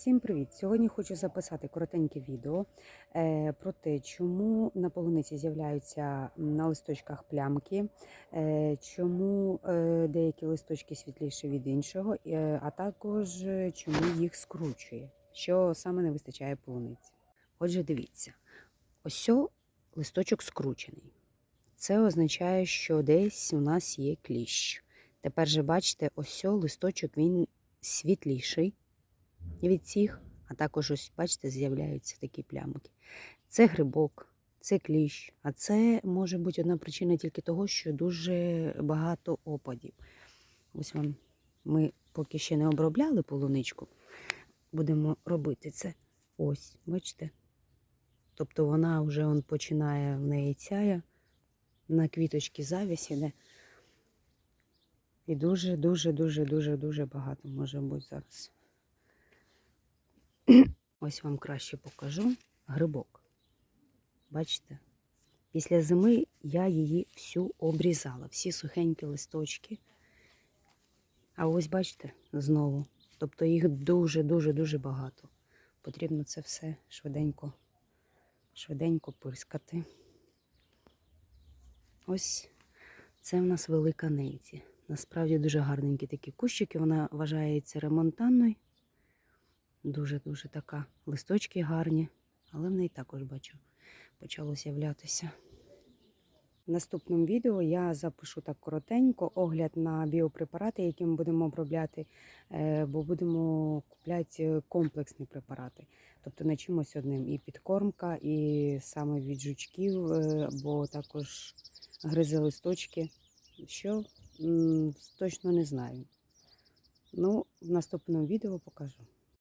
Всім привіт! Сьогодні хочу записати коротеньке відео е, про те, чому на полуниці з'являються на листочках плямки, е, чому е, деякі листочки світліші від іншого, а також чому їх скручує, що саме не вистачає полуниці. Отже, дивіться, ось листочок скручений. Це означає, що десь у нас є кліщ. Тепер же бачите, ось листочок він світліший від цих, а також ось, бачите, з'являються такі плямки. Це грибок, це кліщ, а це може бути одна причина тільки того, що дуже багато опадів. Ось вам ми поки ще не обробляли полуничку, будемо робити це. Ось, бачите? Тобто вона вже он починає в неї цяє, на квіточки завіс. І дуже, дуже, дуже, дуже, дуже багато може бути зараз. Ось вам краще покажу грибок. Бачите? Після зими я її всю обрізала, всі сухенькі листочки. А ось бачите, знову. Тобто їх дуже-дуже-дуже багато. Потрібно це все швиденько, швиденько пирскати. Ось це в нас велика ненці. Насправді дуже гарненькі такі кущики. Вона вважається ремонтанною. Дуже-дуже така. Листочки гарні, але в неї також бачу, почало з'являтися. В наступному відео я запишу так коротенько огляд на біопрепарати, які ми будемо обробляти, е, бо будемо купляти комплексні препарати. Тобто не чимось одним. І підкормка, і саме від жучків, е, бо також гризе листочки. Що точно не знаю. Ну, в наступному відео покажу.